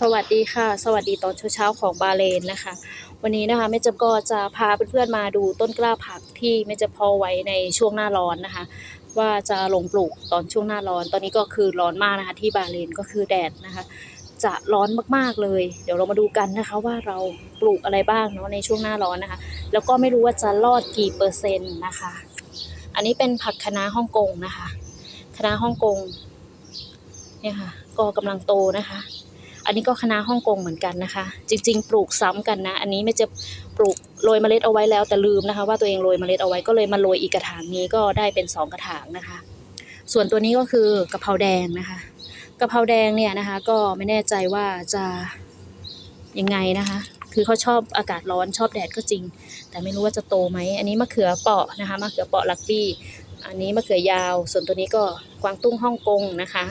สวัสดีค่ะ สวัสดีตอนเช้าๆของบาเลนนะคะ วันนี้นะคะแม่จำก็จะพาเพื่อนๆมาดูต้นกล้าผักที่แม่จะพอไว้ในช่วงหน้าร้อนนะคะ ว่าจะลงปลูกตอนช่วงหน้าร้อน ตอนนี้ก็คือร้อนมากนะคะที่บาเลนก็คือแดดนะคะ จะร้อนมากๆเลย เดี๋ยวเรามาดูกันนะคะว่าเราปลูกอะไรบ้างเนาะในช่วงหน้าร้อนนะคะ แล้วก็ไม่รู้ว่าจะรอดกี่เปอร์เซ็นต์นะคะ อันนี้เป็นผักคะน้าฮ่องกงนะคะคะน้าฮ่องกงเนี่ยค่ะก็กำลังโตนะคะ อันนี้ก็คะน้าฮ่องกงเหมือนกันนะคะ จริง ๆ ปลูกซ้ำกันนะ อันนี้ไม่จะปลูกโรยเมล็ดเอาไว้แล้วแต่ลืมนะคะ ว่าตัวเองโรยเมล็ดเอาไว้ก็เลยมาโรยอีกกระถางนี้ก็ได้เป็นสองกระถางนะคะ ส่วนตัวนี้ก็คือกะเพราแดงนะคะกะเพราแดงเนี่ยนะคะ ก็ไม่แน่ใจว่าจะยังไงนะคะ คือเขาชอบอากาศร้อนชอบแดดก็จริง แต่ไม่รู้ว่าจะโตไหมอันนี้มะเขือเปาะนะคะมะเขือเปาะลักบี้อันนี้มะเขือยาว ส่วนตัวนี้ก็กวางตุ้งฮ่องกงนะคะ